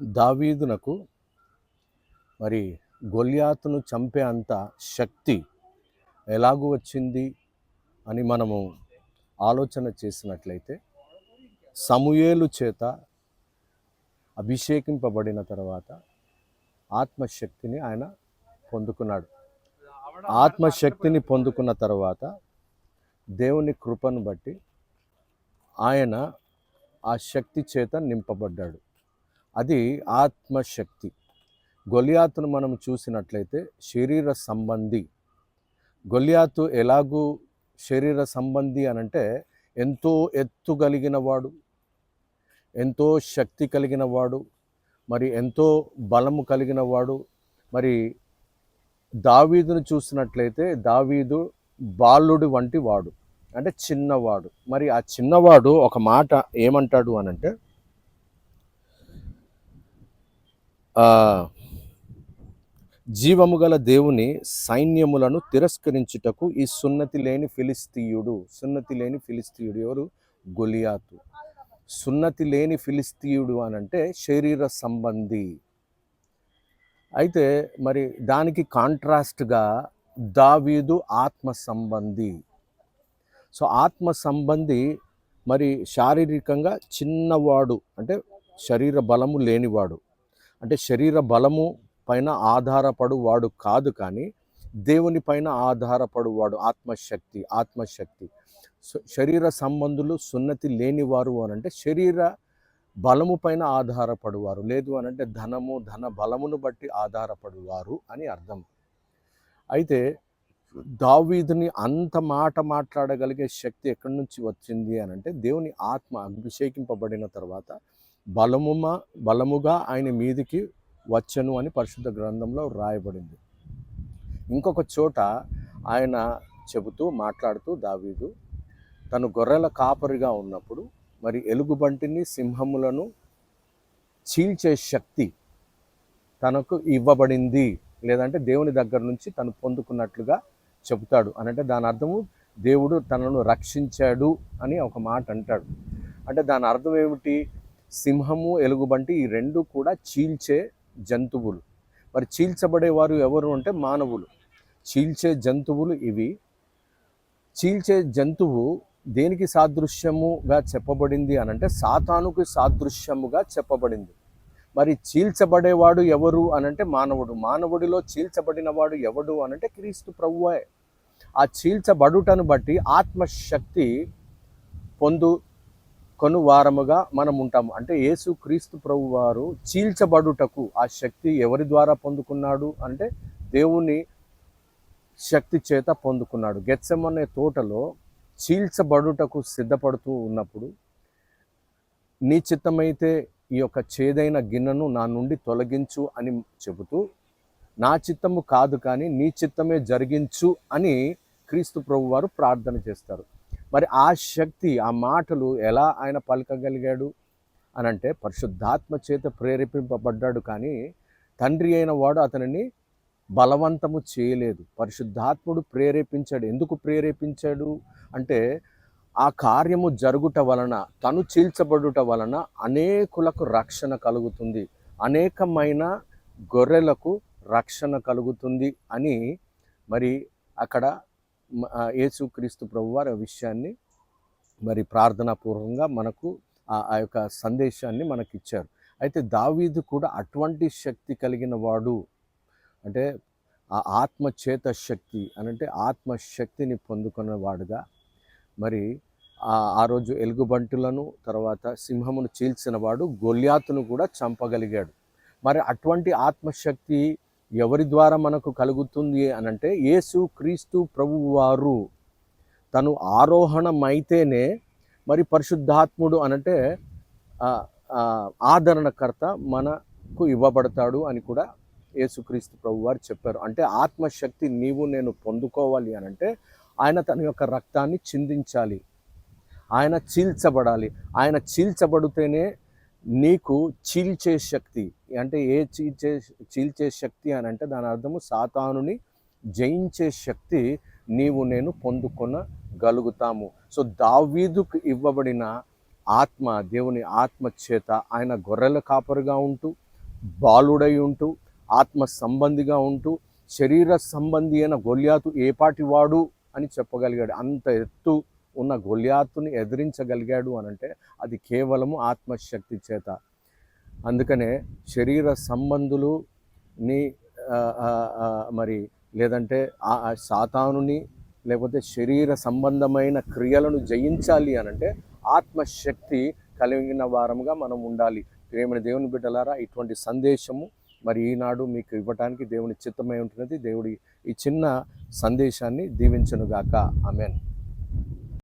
దావీదునకు మరి గొల్యాతును చంపే అంత శక్తి ఎలాగూ వచ్చింది అని మనము ఆలోచన చేసినట్లయితే సమూయేలు చేత అభిషేకింపబడిన తర్వాత ఆత్మశక్తిని ఆయన పొందుకున్నాడు. ఆత్మశక్తిని పొందుకున్న తర్వాత దేవుని కృపను బట్టి ఆయన ఆ శక్తి చేత నింపబడ్డాడు. అది ఆత్మశక్తి. గొలియాతును మనం చూసినట్లయితే శరీర సంబంధి. గొలియాతు ఎలాగూ శరీర సంబంధి అనంటే ఎంతో ఎత్తు కలిగిన వాడు ఎంతో శక్తి కలిగిన వాడు మరి ఎంతో బలము కలిగిన వాడు మరి దావీదును చూసినట్లయితే దావీదు బాలుడి వంటి వాడు. అంటే చిన్నవాడు. మరి ఆ చిన్నవాడు ఒక మాట ఏమంటాడు అనంటే ఆ, జీవము గల దేవుని సైన్యములను తిరస్కరించుటకు ఈ సున్నతి లేని ఫిలిస్తీయుడు సున్నతి లేని ఫిలిస్తీయుడు ఎవరు? గొలియాతు. సున్నతి లేని ఫిలిస్తీయుడు అనంటే శరీర సంబంధి. అయితే మరి దానికి కాంట్రాస్ట్గా దావీదు ఆత్మ సంబంధి. సో ఆత్మ సంబంధి మరి శారీరకంగా చిన్నవాడు అంటే శరీర బలము లేనివాడు. అంటే శరీర బలము పైన ఆధారపడు వాడు కాదు కానీ దేవుని పైన ఆధారపడు వాడు ఆత్మశక్తి ఆత్మశక్తి. శరీర సంబంధులు సున్నతి లేనివారు అని అంటే శరీర బలము పైన ఆధారపడువారు. లేదు అని అంటే ధనము ధన బలమును బట్టి ఆధారపడువారు అని అర్థం. అయితే దావీదుని అంత మాట మాట్లాడగలిగే శక్తి ఎక్కడి నుంచి వచ్చింది అని అంటే దేవుని ఆత్మ అభిషేకింపబడిన తర్వాత బలము బలముగా ఆయన మీదికి వచ్చను అని పరిశుద్ధ గ్రంథంలో రాయబడింది. ఇంకొక చోట ఆయన చెబుతూ మాట్లాడుతూ దావీదు తను గొర్రెల కాపరిగా ఉన్నప్పుడు మరి ఎలుగుబంటిని సింహములను చీల్చే శక్తి తనకు ఇవ్వబడింది. లేదంటే దేవుని దగ్గర నుంచి తను పొందుకున్నట్లుగా చెబుతాడు. అని అంటే దాని అర్థము దేవుడు తనను రక్షించాడు అని ఒక మాట అంటాడు. అంటే దాని అర్థం ఏమిటి? సింహము ఎలుగుబంటి ఈ రెండు కూడా చీల్చే జంతువులు. మరి చీల్చబడేవారు ఎవరు అంటే మానవులు. చీల్చే జంతువులు ఇవి. చీల్చే జంతువు దేనికి సాదృశ్యముగా చెప్పబడింది అని అంటే సాతానుకు సాదృశ్యముగా చెప్పబడింది. మరి చీల్చబడేవాడు ఎవరు అనంటే మానవుడు. మానవుడిలో చీల్చబడినవాడు ఎవడు అనంటే క్రీస్తు ప్రభువే. ఆ చీల్చబడుటను బట్టి ఆత్మశక్తి పొందు కొను వారముగా మనం ఉంటాము అంటే యేసు క్రీస్తు ప్రభు వారు చీల్చబడుటకు ఆ శక్తి ఎవరి ద్వారా పొందుకున్నాడు? అంటే దేవుని శక్తి చేత పొందుకున్నాడు. గెత్సెమనే తోటలో చీల్చబడుటకు సిద్ధపడుతూ ఉన్నప్పుడు నీ చిత్తమైతే ఈ యొక్క చేదైన గిన్నెను నా నుండి తొలగించు అని చెబుతూ నా చిత్తము కాదు కానీ నీ చిత్తమే జరిగించు అని క్రీస్తు ప్రభు వారు ప్రార్థన చేస్తారు. మరి ఆ శక్తి ఆ మాటలు ఎలా ఆయన పలకగలిగాడు అని అంటే పరిశుద్ధాత్మ చేత ప్రేరేపింపబడ్డాడు కానీ తండ్రి అయిన వాడు అతనిని బలవంతము చేయలేదు. పరిశుద్ధాత్ముడు ప్రేరేపించాడు. ఎందుకు ప్రేరేపించాడు? అంటే ఆ కార్యము జరుగుట వలన తను చీల్చబడుట వలన అనేకులకు రక్షణ కలుగుతుంది. అనేకమైన గొర్రెలకు రక్షణ కలుగుతుంది అని మరి అక్కడ యేసుక్రీస్తు ప్రభు వారి ఆ విషయాన్ని మరి ప్రార్థనాపూర్వకంగా మనకు ఆ ఆ యొక్క సందేశాన్ని మనకి ఇచ్చారు అయితే దావీదు కూడా అటువంటి శక్తి కలిగిన వాడు. అంటే ఆ ఆత్మచేత శక్తి అని అంటే ఆత్మశక్తిని పొందుకున్న వాడుగా. మరి ఆ ఆ రోజు ఎలుగుబంటులను తర్వాత సింహమును చీల్చిన వాడు గొల్యాతును కూడా చంపగలిగాడు. మరి అటువంటి ఆత్మశక్తి ఎవరి ద్వారా మనకు కలుగుతుంది అని అంటే యేసు క్రీస్తు ప్రభువు వారు. తను ఆరోహణమైతేనే మరి పరిశుద్ధాత్ముడు అనంటే ఆదరణకర్త మనకు ఇవ్వబడతాడు అని కూడా యేసుక్రీస్తు ప్రభు వారు చెప్పారు. అంటే ఆత్మశక్తి నీవు నేను పొందుకోవాలి అని అంటే ఆయన తన యొక్క రక్తాన్ని చిందించాలి. ఆయన చీల్చబడాలి. ఆయన చీల్చబడితేనే నీకు చీల్చే శక్తి. అంటే ఏ చీల్చే చీల్చే శక్తి అని అంటే దాని అర్థము సాతానుని జయించే శక్తి నీవు నేను పొందుకొనగలుగుతాము. సో దావీదుకు ఇవ్వబడిన ఆత్మ దేవుని ఆత్మ చేత ఆయన గొర్రెల కాపరిగా ఉంటూ బాలుడై ఉంటూ ఆత్మ సంబంధిగా ఉంటూ శరీర సంబంధి అయిన గొల్యాతు ఏపాటి వాడు అని చెప్పగలిగాడు. అంత ఎత్తు ఉన్న గొల్యాతుని ఎదిరించగలిగాడు అని అంటే అది కేవలము ఆత్మశక్తి చేత. అందుకనే శరీర సంబంధులు ని మరి లేదంటే ఆ సాతానుని లేకపోతే శరీర సంబంధమైన క్రియలను జయించాలి అని అంటే ఆత్మశక్తి కలిగిన వారముగా మనం ఉండాలి. ప్రేమని దేవుని బిడ్డలారా ఇటువంటి సందేశము మరి ఈనాడు మీకు ఇవ్వటానికి దేవుని చిత్తమై ఉంటున్నది. దేవుడి ఈ చిన్న సందేశాన్ని దీవించనుగాక. ఆమెన్.